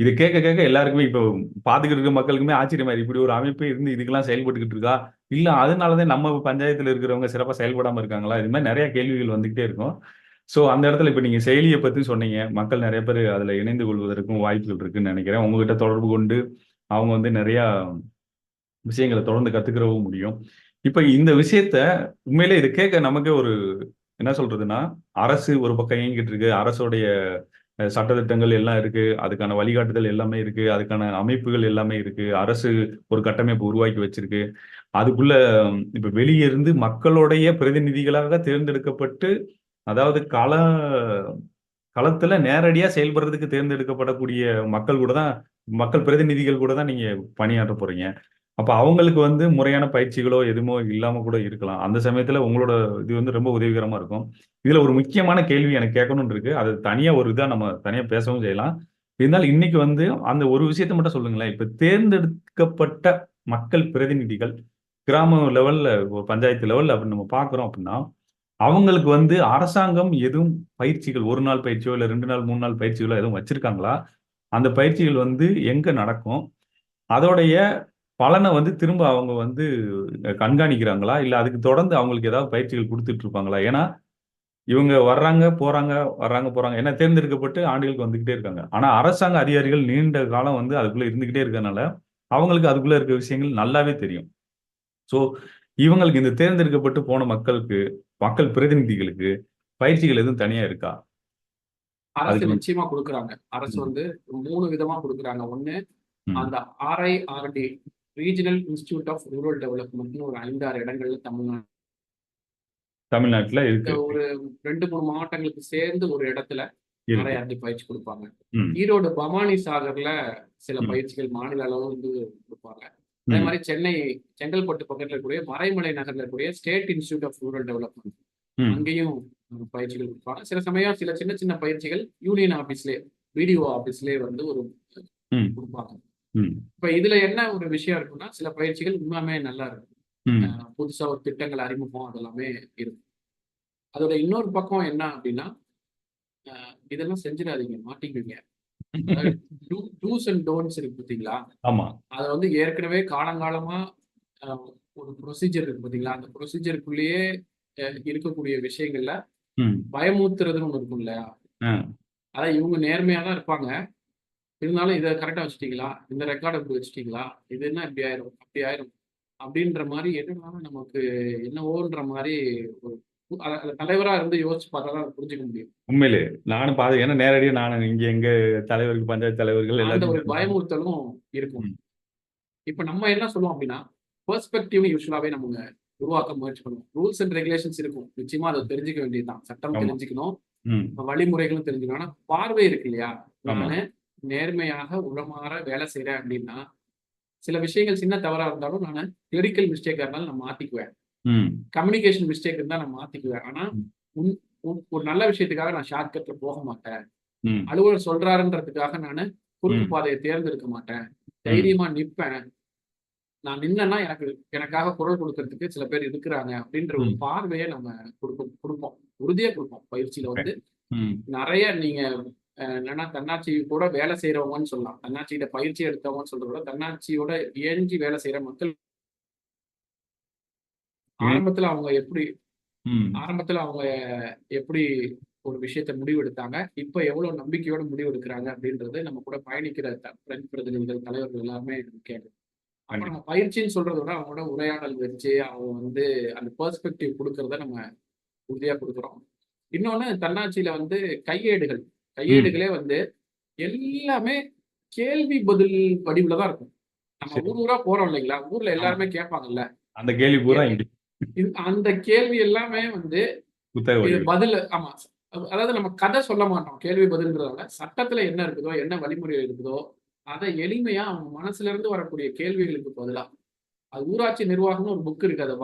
இது கேட்க கேட்க எல்லாருக்குமே இப்போ பார்த்துக்கிட்டு இருக்க மக்களுக்குமே ஆச்சரியமா இருக்கு. இப்படி ஒரு அமைப்பு இருந்து இதுக்கெல்லாம் செயல்பட்டுக்கிட்டு இருக்கா? இல்லை அதனாலதான் நம்ம பஞ்சாயத்தில் இருக்கிறவங்க சிறப்பாக செயல்படாம இருக்காங்களா? இது மாதிரி நிறைய கேள்விகள் வந்துகிட்டே இருக்கும். ஸோ அந்த இடத்துல இப்போ நீங்கள் செயலியை பற்றி சொன்னீங்க. மக்கள் நிறைய பேர் அதில் இணைந்து கொள்வதற்கும் வாய்ப்புகள் இருக்குன்னு நினைக்கிறேன். உங்ககிட்ட தொடர்பு கொண்டு அவங்க வந்து நிறையா விஷயங்களை தொடர்ந்து கற்றுக்கிறவும் முடியும். இப்போ இந்த விஷயத்த உண்மையிலே இது கேட்க நமக்கு ஒரு என்ன சொல்றதுன்னா அரசு ஒரு பக்கம் இயங்கிட்டு இருக்கு. அரசுடைய சட்டத்திட்டங்கள் எல்லாம் இருக்கு. அதுக்கான வழிகாட்டுதல் எல்லாமே இருக்கு. அதுக்கான அமைப்புகள் எல்லாமே இருக்கு. அரசு ஒரு கட்டமைப்பு உருவாக்கி வச்சிருக்கு. அதுக்குள்ள இப்ப வெளியே இருந்து மக்களுடைய பிரதிநிதிகளாக தேர்ந்தெடுக்கப்பட்டு அதாவது கள களத்துல நேரடியா செயல்படுறதுக்கு தேர்ந்தெடுக்கப்படக்கூடிய மக்கள் கூட தான் மக்கள் பிரதிநிதிகள் கூட தான் நீங்க பணியாற்ற போறீங்க. அப்போ அவங்களுக்கு வந்து முறையான பயிற்சிகளோ எதுவுமோ இல்லாமல் கூட இருக்கலாம். அந்த சமயத்தில் உங்களோட இது வந்து ரொம்ப உதவிகரமாக இருக்கும். இதில் ஒரு முக்கியமான கேள்வி எனக்கு கேட்கணும்னு இருக்கு. அது தனியாக ஒரு இதாக நம்ம தனியாக பேசவும் செய்யலாம். இருந்தாலும் இன்னைக்கு வந்து அந்த ஒரு விஷயத்த மட்டும் சொல்லுங்களேன். இப்போ தேர்ந்தெடுக்கப்பட்ட மக்கள் பிரதிநிதிகள் கிராம லெவலில் ஒரு பஞ்சாயத்து லெவலில் அப்படி நம்ம பார்க்குறோம் அப்படின்னா அவங்களுக்கு வந்து அரசாங்கம் எதுவும் பயிற்சிகள் ஒரு நாள் பயிற்சியோ இல்லை ரெண்டு நாள் மூணு நாள் பயிற்சிகளோ எதுவும் வச்சிருக்காங்களா? அந்த பயிற்சிகள் வந்து எங்கே நடக்கும்? அதோடைய பலனை வந்து திரும்ப அவங்க வந்து கண்காணிக்கிறாங்களா? இல்ல அதுக்கு தொடர்ந்து அவங்களுக்கு ஏதாவது பயிற்சிகள் கொடுத்துட்டு இருப்பாங்களா? ஏன்னா இவங்க வர்றாங்க போறாங்க வர்றாங்க போறாங்க ஏன்னா தேர்ந்தெடுக்கப்பட்டு ஆண்டுகளுக்கு வந்துகிட்டே இருக்காங்க. ஆனா அரசாங்க அதிகாரிகள் நீண்ட காலம் வந்து அதுக்குள்ள இருந்துகிட்டே இருக்கறனால அவங்களுக்கு அதுக்குள்ள இருக்க விஷயங்கள் நல்லாவே தெரியும். சோ இவங்களுக்கு இந்த தேர்ந்தெடுக்கப்பட்டு போன மக்களுக்கு மக்கள் பிரதிநிதிகளுக்கு பயிற்சிகள் எதுவும் தனியா இருக்கா? அரசு நிச்சயமா கொடுக்குறாங்க. அரசு. வந்து மூணு விதமா கொடுக்குறாங்க. ஒண்ணு அந்த RIRD regional institute of rural டெவலப்மெண்ட்னு ஒரு ஐந்தாறு இடங்கள்ல தமிழ்நாடு. தமிழ்நாட்டுல இருக்கு. ஒரு ரெண்டு மூணு மாவட்டங்களுக்கு சேர்ந்து ஒரு இடத்துல ஆர்ஐஆர்டி பயிற்சி கொடுப்பாங்க. ஈரோடு பவானி சாகர்ல சில. பயிற்சிகள் மாநில அளவு வந்து கொடுப்பாங்க. அதே மாதிரி சென்னை செங்கல்பட்டு பக்கத்துல இருக்கக்கூடிய மறைமலை நகர்ல இருக்கக்கூடிய state institute of rural development அங்கேயும் பயிற்சிகள் கொடுப்பாங்க. சில சமயம் சில சின்ன சின்ன பயிற்சிகள் யூனியன் ஆபீஸ்லயே பிடிஓ ஆபீஸ்லயே வந்து ஒரு கொடுப்பாங்க. இப்ப இதுல என்ன ஒரு விஷயம் இருக்குன்னா சில பயிற்சிகள் உண்மையாமே நல்லா இருக்கும். புதுசா ஒரு திட்டங்கள் அறிமுகம் அதெல்லாமே இருக்கும். அதோட இன்னொரு பக்கம் என்ன அப்படின்னா இதெல்லாம் செஞ்சிடாதீங்க மாட்டிக்குவீங்க. டூஸ் அண்ட் டோன்ட்ஸ் இருக்கு பார்த்தீங்களா ஆமா. அதை வந்து ஏற்கனவே காலங்காலமா ஒரு ப்ரொசீஜர் இருக்கு பார்த்தீங்களா அந்த ப்ரொசீஜருக்குள்ளேயே இருக்கக்கூடிய விஷயங்கள்ல ம், பயமுறுத்துறதுன்னு ஒன்று இருக்கும் இல்லையா? அதான் இவங்க நேர்மையா தான் இருப்பாங்க. இருந்தாலும் இதை கரெக்டா வச்சுட்டீங்களா? இந்த ரெக்கார்டை இப்படி வச்சுட்டீங்களா? இது என்ன இப்படி ஆயிரும்? அப்படி ஆயிரும். அப்படின்ற மாதிரி என்னன்னாலும் நமக்கு என்னவோன்ற மாதிரி ஒரு தலைவரா இருந்து யோசிச்சு பார்த்தா தான் புரிஞ்சுக்க முடியும். உண்மையிலே. நானும் பாது ஏன்னா நேரடியா நான் இங்க எங்க தலைவர்கள் பஞ்சாயத்து தலைவர்கள் அந்த ஒரு பயமுறுத்தலும் இருக்கும். இப்ப நம்ம என்ன சொல்லுவோம் அப்படின்னா பெர்ஸ்பெக்டிவ் யூஸ்வலாவே நம்ம உருவாக்க முயற்சி பண்ணுவோம். ரூல்ஸ் அண்ட் ரெகுலேஷன்ஸ் இருக்கும். நிச்சயமா அதை தெரிஞ்சுக்க வேண்டியதுதான். சட்டம். தெரிஞ்சுக்கணும். வழிமுறைகளும் தெரிஞ்சுக்கணும். ஆனா பார்வை இருக்கு இல்லையா. நானு நேர்மையாக உளமாற வேலை செய்றேன் அப்படின்னா சில விஷயங்கள் சின்ன தவறா இருந்தாலும் நான் கிளரிக்கல் மிஸ்டேக்கா இருந்தாலும் நான் மாத்திக்குவேன். கம்யூனிகேஷன் மிஸ்டேக் இருந்தா நான் மாத்திக்குவேன். ஆனா ஒரு நல்ல விஷயத்துக்காக நான் ஷார்ட்கட்ல போக மாட்டேன். அலுவலர் சொல்றாருன்றதுக்காக நான் குறுக்கு. பாதையை தேர்ந்தெடுக்க மாட்டேன். தைரியமா நிப்பேன். நான் நின்னேன்னா எனக்கு எனக்காக குரல் கொடுக்கறதுக்கு சில பேர் இருக்கிறாங்க அப்படின்ற ஒரு. பார்வையை நம்ம கொடுப்போம் கொடுப்போம். உறுதியா கொடுப்போம். பயிற்சியில வந்து நிறைய நீங்க என்னன்னா தன்னாட்சி கூட வேலை செய்யறவங்கன்னு சொல்லலாம். தன்னாட்சியில பயிற்சி எடுத்தவங்கன்னு சொல்றத விட தன்னாட்சியோட இயங்கி வேலை செய்யற மக்கள் ஆரம்பத்துல அவங்க எப்படி ஆரம்பத்துல அவங்க எப்படி ஒரு விஷயத்த முடிவெடுத்தாங்க இப்ப எவ்வளவு நம்பிக்கையோட முடிவெடுக்கிறாங்க அப்படின்றது நம்ம கூட பயணிக்கிற பிரதிநிதிகள் தலைவர்கள் எல்லாருமே கேட்கும் அப்ப நம்ம பயிற்சின்னு சொல்றதை விட அவங்களோட உரையாடல் வச்சு அவங்க வந்து அந்த பெர்ஸ்பெக்டிவ் கொடுக்கறத நம்ம உறுதியா கொடுக்குறோம். இன்னொன்னு தன்னாட்சியில வந்து கையேடுகள். கையேடுகளே வந்து எல்லாமே கேள்வி பதில் வடிவுல தான் இருக்கும். நம்ம. ஊர் ஊரா போறோம் இல்லைங்களா? ஊர்ல எல்லாருமே கேட்பாங்கல்ல. அந்த கேள்வி பூரா அந்த கேள்வி எல்லாமே வந்து பதில் ஆமா. அதாவது நம்ம கதை சொல்ல மாட்டோம். கேள்வி பதில்ங்கிறதால சட்டத்துல என்ன இருக்குதோ என்ன வழிமுறை இருக்குதோ அதை எளிமையா அவங்க மனசுல இருந்து வரக்கூடிய கேள்விகளுக்கு பதிலா. அது ஊராட்சி நிர்வாகம்னு ஒரு புக் இருக்கு. அதை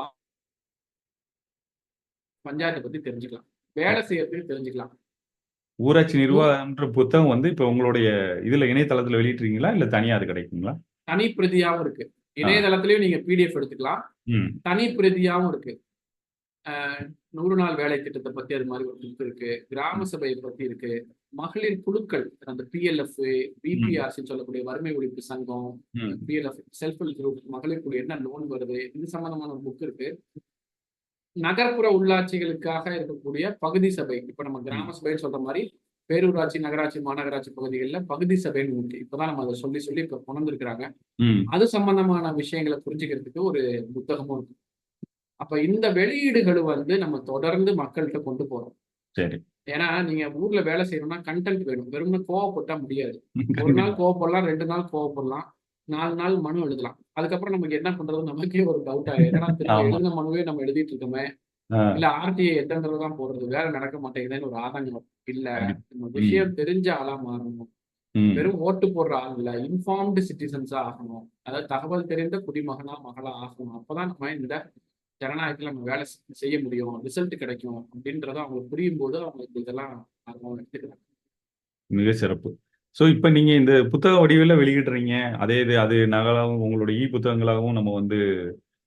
பஞ்சாயத்தை பத்தி தெரிஞ்சுக்கலாம். வேலை செய்யறதுக்கு தெரிஞ்சுக்கலாம். ஊராட்சி நிர்வாகம்ன்ற புத்தகம் வந்து இப்ப உங்களுடைய இதுல இணையதளத்துல வெளியிட்டிருக்கீங்களா? இல்ல தனியா அது கிடைக்குங்களா? தனி பிரதியாவும் இருக்கு. இணையதளத்திலயும் நீங்க பிடிஎஃப் எடுத்துக்கலாம். தனி பிரதியாவும் இருக்கு. நூறு நாள் வேலை திட்டத்தை பத்தி அது மாதிரி ஒரு புக் இருக்கு. கிராம சபையை பத்தி இருக்கு. மகளிர் குழுக்கள் அந்த பிஎல்எஃப் பிபிஆர்சி சொல்லக்கூடிய வறுமை ஒழிப்பு சங்கம். பிஎல்எஃப் செல்ஃப் ஹெல்ப் குரூப் மகளிர் குழு என்ன லோன் வருது இது சம்பந்தமான ஒரு புக் இருக்கு. நகர்ப்புற உள்ளாட்சிகளுக்காக இருக்கக்கூடிய பகுதி சபை. இப்ப நம்ம கிராம சபைன்னு சொல்ற மாதிரி பேரூராட்சி நகராட்சி மாநகராட்சி பகுதிகளில் பகுதி சபைன்னு இருக்கு. இப்பதான் நம்ம அதை சொல்லி சொல்லி இப்ப கொண்டு இருக்கிறாங்க ம். அது சம்பந்தமான விஷயங்களை புரிஞ்சுக்கிறதுக்கு ஒரு புத்தகமும் இருக்கு. அப்ப இந்த வெளியீடுகள் வந்து நம்ம தொடர்ந்து மக்கள்கிட்ட கொண்டு போறோம். சரி. ஏன்னா நீங்க ஊர்ல வேலை செய்யணும்னா கண்டென்ட் வேணும். வெறும்னு கோவப்பட்டா முடியாது. ஒரு நாள் கோவப்படலாம் ரெண்டு நாள் கோவப்படலாம். நாலு நாள் மனு எழுதலாம். அதுக்கப்புறம் நமக்கு என்ன பண்றது நமக்கே ஒரு டவுட் ஆகும் ஏன்னா. எழுதின மனுவே நம்ம எழுதிட்டு இருக்கோமே. இல்ல ஆர்டிஐ எத்தனை தடவை தான் போடுறது? வேலை நடக்க மாட்டேங்குதுன்னு ஒரு ஆதங்கம். இல்ல. நம்ம விஷயம் தெரிஞ்ச ஆளா மாறணும். வெறும் ஓட்டு போடுற ஆள் இல்ல. இன்ஃபார்ம்டு சிட்டிசன்ஸா ஆகணும். அதாவது தகவல் தெரிந்த குடிமகனா மகளா ஆகணும். அப்பதான் நம்ம இந்த ஜனநாயகத்துல நம்ம வேலை செய்ய முடியும். ரிசல்ட் கிடைக்கும். அப்படின்றத அவங்களுக்கு புரியும் போது அவங்களுக்கு இதெல்லாம் ஆர்வம் எடுத்துக்கிறாங்க. மிக சிறப்பு. ஸோ இப்போ நீங்கள் இந்த புத்தக வடிவில் வெளியிடுறீங்க. அதே இது அது நகலாகவும் உங்களுடைய இ புத்தகங்களாகவும் நம்ம வந்து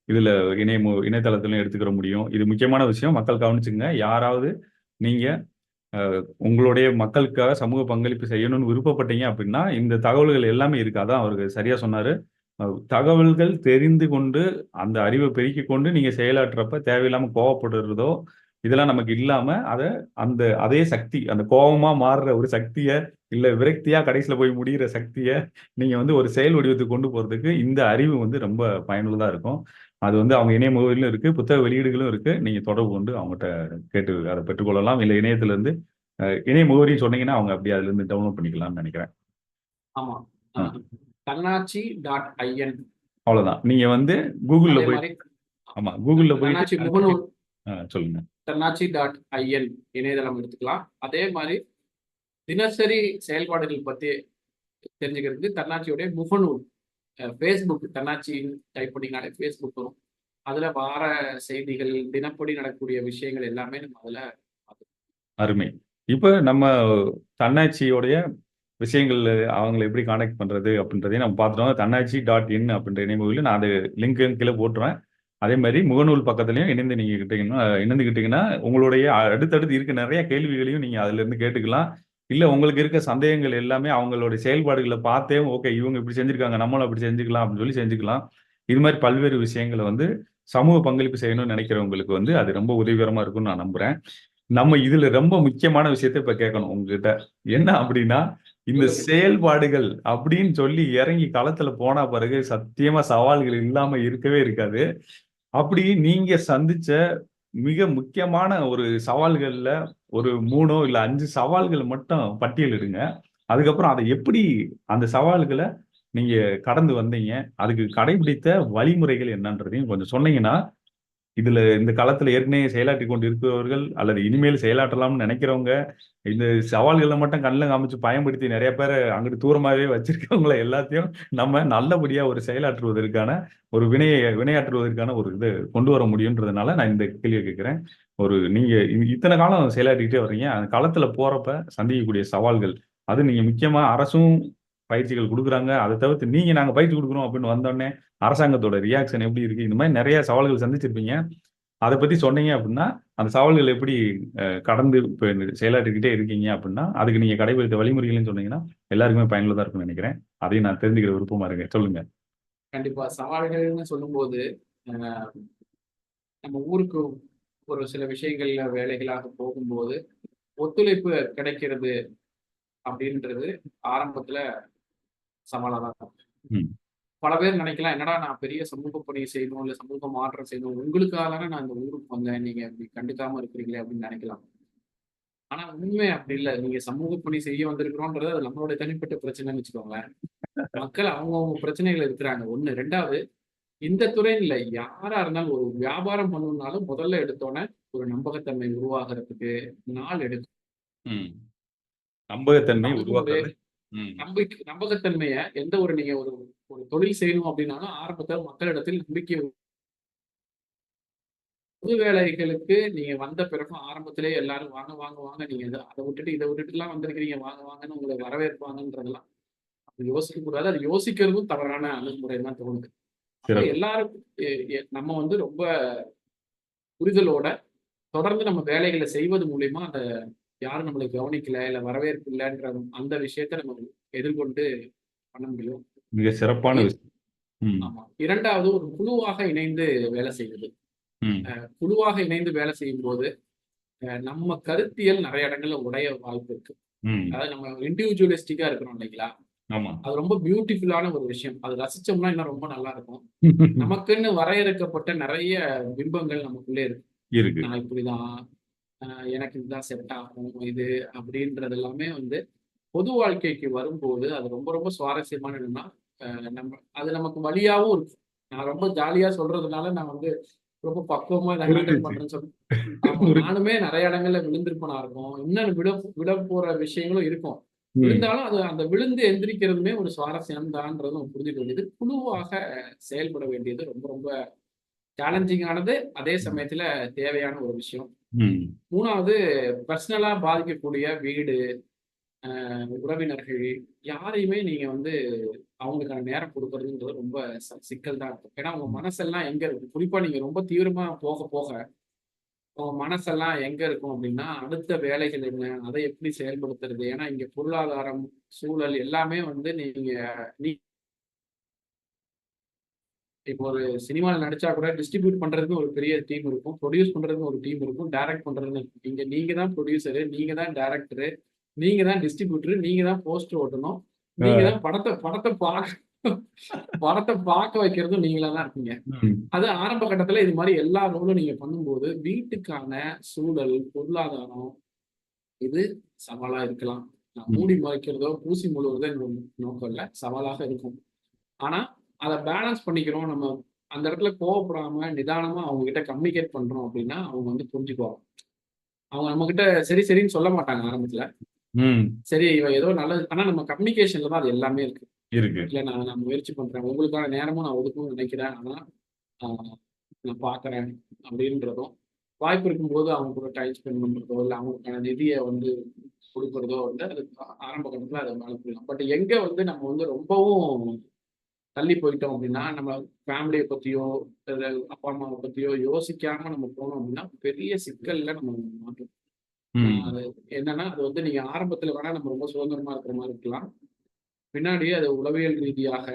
இதில் இணைய மு- இணையதளத்திலும் எடுத்துக்கிற முடியும். இது முக்கியமான விஷயம். மக்கள் கவனிச்சுங்க யாராவது நீங்கள் உங்களுடைய மக்களுக்காக சமூக பங்களிப்பு செய்யணும்னு விருப்பப்பட்டீங்க அப்படின்னா இந்த தகவல்கள் எல்லாமே இருக்கு அதான் அவருக்கு சரியாக சொன்னார் தகவல்கள் தெரிந்து கொண்டு அந்த அறிவை பெருக்கிக் கொண்டு நீங்கள் செயலாற்றுறப்ப தேவையில்லாமல் கோவப்படுறதோ இதெல்லாம் நமக்கு இல்லாம அதை அந்த அதே சக்தி அந்த கோபமா மாறுற ஒரு சக்தியை இல்ல விரக்தியா கடைசியில போய் முடிகிற சக்தியை நீங்க வந்து ஒரு செயல் வடிவத்துக்கு கொண்டு போறதுக்கு இந்த அறிவு வந்து ரொம்ப பயனுள்ளதா இருக்கும். அது வந்து அவங்க இணைய முகவரிலும் இருக்கு புத்தக வெளியீடுகளும் இருக்கு. நீங்க தொடர்பு கொண்டு அவங்ககிட்ட கேட்டு அதை பெற்றுக்கொள்ளலாம். இல்ல இணையத்துல இருந்து இணைய முகவரி சொன்னீங்கன்னா அவங்க அப்படி அதுல இருந்து டவுன்லோட் பண்ணிக்கலாம்னு நினைக்கிறேன். ஆமா. ஆ. தன்னாட்சி டாட் ஐஎன் அவ்வளவுதான். நீங்க வந்து கூகுள்ல போய் ஆமா கூகுள்ல தன்னாட்சி போய் முகநூல் சொல்லுங்க. தன்னாட்சி டாட் ஐஎன் இணையதளம் எடுத்துக்கலாம். அதே மாதிரி தினசரி செயல்பாடுகள் பத்தி தெரிஞ்சுக்கிறதுக்கு தன்னாட்சியுடைய முகநூல் ஃபேஸ்புக் தன்னாட்சி டைப் பண்ணிங்கனாலே ஃபேஸ்புக் வரும். அதுல வார செய்திகள் தினப்படி நடக்கக்கூடிய விஷயங்கள் எல்லாமே நம்ம அதுல அருமை. இப்போ நம்ம தன்னாட்சியோடைய விஷயங்கள் அவங்களை எப்படி காண்டாக்ட் பண்றது அப்படின்றதையும் நம்ம பார்த்துட்டோம் தன்னாட்சி டாட் இன் அப்படின்ற இணைமுகவில் நான் அது லிங்க் கீழே போட்டுருவேன். அதே மாதிரி முகநூல் பக்கத்துலையும் இணைந்து நீங்க கிட்டீங்கன்னா இணைந்துக்கிட்டீங்கன்னா உங்களுடைய அடுத்தடுத்து இருக்க நிறைய கேள்விகளையும் நீங்க அதுல இருந்து கேட்டுக்கலாம். இல்ல உங்களுக்கு இருக்க சந்தேகங்கள் எல்லாமே அவங்களுடைய செயல்பாடுகளை பார்த்தே ஓகே இவங்க இப்படி செஞ்சிருக்காங்க நம்மளும் அப்படி செஞ்சுக்கலாம் அப்படின்னு சொல்லி செஞ்சுக்கலாம். இது மாதிரி பல்வேறு விஷயங்களை வந்து சமூக பங்களிப்பு செய்யணும்னு நினைக்கிறவங்களுக்கு வந்து அது ரொம்ப உதவிகரமா இருக்கும்னு நான் நம்புறேன். நம்ம இதுல ரொம்ப முக்கியமான விஷயத்த இப்ப கேட்கணும் உங்ககிட்ட. என்ன அப்படின்னா இந்த செயல்பாடுகள் அப்படின்னு சொல்லி இறங்கி களத்துல போன பிறகு சத்தியமா சவால்கள் இல்லாம இருக்கவே இருக்காது. அப்படி நீங்க சந்திச்ச மிக முக்கியமான ஒரு சவால்கள்ல ஒரு மூணோ இல்ல அஞ்சு சவால்கள் மட்டும் பட்டியலிடுங்க அதுக்கப்புறம் அதை எப்படி அந்த சவால்களை நீங்க கடந்து வந்தீங்க? அதுக்கு கடைபிடித்த வழிமுறைகள் என்னன்றதையும் கொஞ்சம் சொன்னீங்கன்னா இதுல இந்த காலத்துல ஏற்கனவே செயலாற்றி கொண்டு இருக்கிறவர்கள் அல்லது இனிமேல் செயலாற்றலாம்னு நினைக்கிறவங்க இந்த சவால்களை மட்டும் கண்ணில் காமிச்சு பயன்படுத்தி நிறைய பேர் அங்கிட்டு தூரமாகவே வச்சிருக்கவங்கள எல்லாத்தையும் நம்ம நல்லபடியா ஒரு செயலாற்றுவதற்கான ஒரு வினையை வினையாற்றுவதற்கான ஒரு இது கொண்டு வர முடியுன்றதுனால நான் இந்த கேள்வியை கேட்கிறேன். ஒரு நீங்க இத்தனை காலம் செயலாற்றிக்கிட்டே வர்றீங்க. அந்த காலத்துல போறப்ப சந்திக்கக்கூடிய சவால்கள் அது நீங்க முக்கியமா அரசும் பயிற்சிகள் கொடுக்குறாங்க. அதை தவிர்த்து நீங்க நாங்க பயிற்சி கொடுக்குறோம் அப்படின்னு வந்தோடனே அரசாங்கத்தோட ரியாக்ஷன் எப்படி இருக்கு? இந்த மாதிரி நிறைய சவால்கள் சந்திச்சிருப்பீங்க. அதை பத்தி சொன்னீங்க அப்படின்னா அந்த சவால்கள் எப்படி கடந்து இப்போ செயலாற்றிக்கிட்டே இருக்கீங்க அப்படின்னா அதுக்கு நீங்க கடைபிடித்த வழிமுறைகள்னு சொன்னீங்கன்னா எல்லாருக்குமே பயனுள்ளதா இருக்கும்னு நினைக்கிறேன். அதையும் நான் தெரிஞ்சுக்கிற விருப்பமா இருக்கேன். சொல்லுங்க. கண்டிப்பா. சவால்கள்னு சொல்லும்போது அஹ், நம்ம ஊருக்கு ஒரு சில விஷயங்கள்ல வேலைகளாக போகும்போது ஒத்துழைப்பு கிடைக்கிறது அப்படின்றது ஆரம்பத்துல சவாலா தான் இருக்கும். பல பேர் நினைக்கலாம் என்னடா நான் பெரிய சமூக பணி செய்யணும் இல்ல சமூக மாற்றம் செய்யணும் உங்களுக்காக தானே நான் இந்த ஊருக்கு வந்தேன் நீங்க இப்படி கண்டுக்காம இருக்கிறீங்களே அப்படின்னு நினைக்கலாம். ஆனா உண்மை அப்படி இல்லை. நீங்க சமூக பணி செய்ய வந்திருக்கிறோன்றது அது நம்மளுடைய தனிப்பட்ட பிரச்சனைன்னு வச்சுக்கோங்களேன். மக்கள் அவங்கவுங்க பிரச்சனைகள் இருக்கிறாங்க. ஒண்ணு. ரெண்டாவது இந்த துறையில் யாரா இருந்தாலும் ஒரு வியாபாரம் பண்ணணும்னாலும் முதல்ல எடுத்தோன்னே ஒரு நம்பகத்தன்மை உருவாகிறதுக்கு நாள் எடுக்கும். நம்பகத்தன்மை ம். நம்பிக்கை நம்பகத்தன்மைய எந்த ஒரு நீங்க ஒரு ஒரு தொழில் செய்யணும் அப்படின்னாலும் ஆரம்பத்தில் மக்களிடத்தில் நம்பிக்கை பொது வேலைகளுக்கு நீங்க வந்த பிறகு ஆரம்பத்திலே எல்லாரும் வாங்க வாங்க வாங்க. நீங்க இதை- அதை விட்டுட்டு இதை விட்டுட்டு எல்லாம் வந்திருக்கிறீங்க. வாங்க வாங்கன்னு உங்களை வரவேற்பாங்கன்றதெல்லாம் அப்படி யோசிக்க கூடாது. அது யோசிக்கிறதும் தவறான அணுகுமுறை தான் தோணுது. எல்லாரும் நம்ம வந்து ரொம்ப புரிதலோட தொடர்ந்து நம்ம வேலைகளை செய்வது மூலியமா அந்த யாரும் நம்மளை கவனிக்கல இல்ல வரவேற்பு இல்லைன்ற அந்த விஷயத்த நம்ம எதிர்கொண்டு பண்ண முடியும். மிக சிறப்பான விஷயம். ஆமா. இரண்டாவது ஒரு குழுவாக இணைந்து வேலை செய்வது. குழுவாக இணைந்து வேலை செய்யும் போது நம்ம கருத்தியல் நிறைய இடங்கள்ல உடைய வாய்ப்பு இருக்கு. அதாவது நம்ம இண்டிவிஜுவலிஸ்டிக்கா இருக்கிறோம் இல்லைங்களா? அது ரொம்ப பியூட்டிஃபுல்லான ஒரு விஷயம். அது ரசிச்சோம்னா இன்னும் ரொம்ப நல்லா இருக்கும். நமக்குன்னு வரையறுக்கப்பட்ட நிறைய பிம்பங்கள் நமக்குள்ளே இருக்கு. இருக்கு. நான் இப்படிதான் எனக்கு இதுதான் செட் ஆகும் இது அப்படின்றது எல்லாமே வந்து பொது வாழ்க்கைக்கு வரும்போது அது ரொம்ப ரொம்ப சுவாரஸ்யமான என்னன்னா நம்ம அது நமக்கு வழியாவும் இருக்கும் நான் ரொம்ப ஜாலியா சொல்றதுனால நான் வந்து ரொம்ப பக்குவமா இதை ஹேண்டில் புரிஞ்சுச்சு. பண்றேன்னு சொல்லி நானுமே நிறைய இடங்கள்ல விழுந்திருப்பனா இருக்கும். இன்னும் விட விட போற விஷயங்களும் இருக்கும். இருந்தாலும் அது அந்த விழுந்து எந்திரிக்கிறதுமே ஒரு சுவாரஸ்யம் தான்ன்றது நம்ம புரிஞ்சுக்க வேண்டியது. குழுவாக செயல்பட வேண்டியது ரொம்ப ரொம்ப சேலஞ்சிங்கானது அதே சமயத்துல தேவையான ஒரு விஷயம். ம், மூணாவது பர்சனலா பாதிக்கக்கூடிய வீடு உறவினர்கள் யாரையுமே நீங்க வந்து அவங்களுக்கான நேரம் கொடுக்கறதுன்றது ரொம்ப ச- சிக்கல் தான் இருக்கும். ஏன்னா உங்க மனசெல்லாம் எங்க இருக்கு? குறிப்பா நீங்க ரொம்ப தீவிரமா போக போக உங்க மனசெல்லாம் எங்க இருக்கும் அப்படின்னா அடுத்த வேலைகள் என்ன அதை எப்படி செயல்படுத்துறது? ஏன்னா இங்க பொருளாதாரம் சூழல் எல்லாமே வந்து நீங்க நீ இப்போ ஒரு சினிமாவில் நடிச்சா கூட டிஸ்ட்ரிபியூட் பண்றதுக்கு ஒரு பெரிய டீம் இருக்கும். ப்ரொடியூஸ் பண்றதுக்கு ஒரு டீம் இருக்கும். டைரக்ட் பண்றதுன்னு. இங்க நீங்க தான் ப்ரொடியூசரு நீங்க தான் டைரக்டரு நீங்க தான் டிஸ்ட்ரிபியூட்டர் நீங்க தான் போஸ்டர் ஓட்டணும். நீங்க தான் படத்தை படத்தை பார்க்க படத்தை பார்க்க வைக்கிறதும் நீங்களா தான் இருக்கீங்க. ம், அது ஆரம்ப கட்டத்துல இது மாதிரி எல்லா ரோலும் நீங்க பண்ணும்போது வீட்டுக்கான சூழல் பொருளாதாரம் இது சவாலா இருக்கலாம். மூடி மறைக்கிறதோ பூசி என்னோட நோக்கம் இல்லை. சவாலாக இருக்கும். ஆனா அதை பேலன்ஸ் பண்ணிக்கிறோம். நம்ம அந்த இடத்துல கோவப்படாம நிதானமா அவங்க கிட்ட கம்யூனிகேட் பண்றோம் அப்படின்னா அவங்க வந்து புரிஞ்சுக்குவாங்க. அவங்க நம்ம கிட்ட சரி சரின்னு சொல்ல மாட்டாங்க ஆரம்பத்துல. சரி இவன் ஏதோ நல்லது ஆனா நம்ம கம்யூனிகேஷன்ல தான் அது எல்லாமே இருக்கு. இருக்கு. இல்ல நான் நான் முயற்சி பண்றேன். உங்களுக்கான நேரமும் நான் ஒதுக்கணும்னு நினைக்கிறேன். ஆனா நான் பாக்குறேன் அப்படின்றதும் வாய்ப்பு இருக்கும்போது அவங்க கூட டைம் ஸ்பெண்ட் பண்றதோ இல்ல அவங்களுக்கான நிதியை வந்து கொடுக்கறதோ வந்து அது ஆரம்ப கட்டத்துல அதை மேலே பட் எங்க வந்து நம்ம வந்து ரொம்பவும் தள்ளி போயிட்டோம் அப்படின்னா நம்ம ஃபேமிலியை பத்தியோ இல்ல அப்பா அம்மாவை பத்தியோ யோசிக்காம நம்ம போனோம் அப்படின்னா பெரிய சிக்கல்ல நம்ம மாட்டோம் ம், அது என்னன்னா அது வந்து நீங்க ஆரம்பத்துல வேணா நம்ம ரொம்ப சுதந்திரமா இருக்கிற மாதிரி இருக்கலாம். பின்னாடி அது உளவியல் ரீதியாக